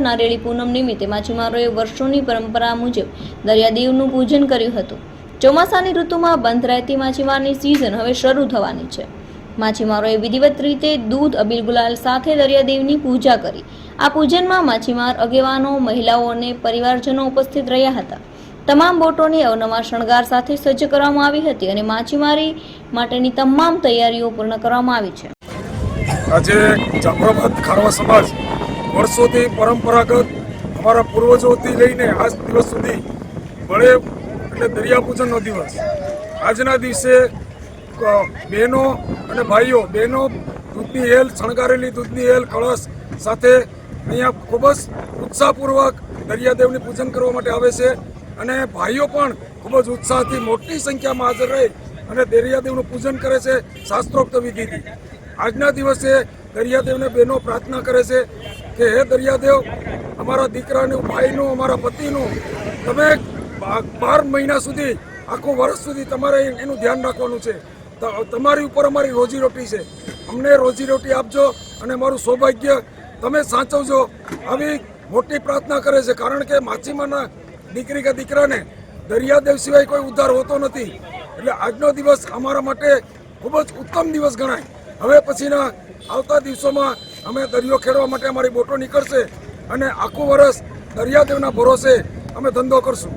નારેળી પૂનમ નિમિત્તે માછીમારોએ વર્ષોની પરંપરા મુજબ દરિયાદેવનું પૂજન કર્યું હતું. ચોમાસાની ઋતુમાં બંધ રહેતી માછીમારની સિઝન હવે શરૂ થવાની છે. માછીમારોએ વિધિવત રીતે દૂધ, અબીલ ગુલાલ સાથે દરિયાદેવની પૂજા કરી. આ પૂજનમાં માછીમાર, આગેવાનો, મહિલાઓ અને પરિવારજનો ઉપસ્થિત રહ્યા હતા. તમામ બોટોની અવનવા શણગાર સાથે સજ્જ કરવામાં આવી હતી અને માછીમારી માટેની તમામ તૈયારીઓ પૂર્ણ કરવામાં આવી છે. આજે જાફરાબાદ ખારવા સમાજ વર્ષોથી પરંપરાગત અમારા પૂર્વજોથી લઈને આજ દિવસ સુધી બળે એટલે દરિયા પૂજનનો દિવસ. આજના દિવસે બહેનો અને ભાઈઓ, બહેનો દૂધની હેલ શણગારેલી દૂધની હેલ કળશ સાથે અહીંયા ખૂબ જ ઉત્સાહપૂર્વક દરિયાદેવની પૂજન કરવા માટે આવે છે. અને ભાઈઓ પણ ખૂબ જ ઉત્સાહથી મોટી સંખ્યામાં હાજર રહી અને દરિયાદેવનું પૂજન કરે છે શાસ્ત્રોક્ત વિધિથી. આજના દિવસે દરિયાદેવને બહેનો પ્રાર્થના કરે છે કે, હે દરિયાદેવ, અમારા દીકરાનું, ભાઈનું, અમારા પતિનું, તમે બાર મહિના સુધી, આખું વર્ષ સુધી તમારે એનું ધ્યાન રાખવાનું છે. તમારી ઉપર અમારી રોજીરોટી છે. અમને રોજીરોટી આપજો અને અમારું સૌભાગ્ય તમે સાચવજો. આવી મોટી પ્રાર્થના કરે છે. કારણ કે માછીમારના દીકરી કે દીકરાને દરિયાદેવ સિવાય કોઈ ઉદ્ધાર હોતો નથી. એટલે આજનો દિવસ અમારા માટે ખૂબ જ ઉત્તમ દિવસ ગણાય. હવે પછીના આવતા દિવસોમાં અમે દરિયો ખેડવા માટે અમારી બોટો નીકળશે અને આખું વર્ષ દરિયાદેવના ભરોસે અમે ધંધો કરશું.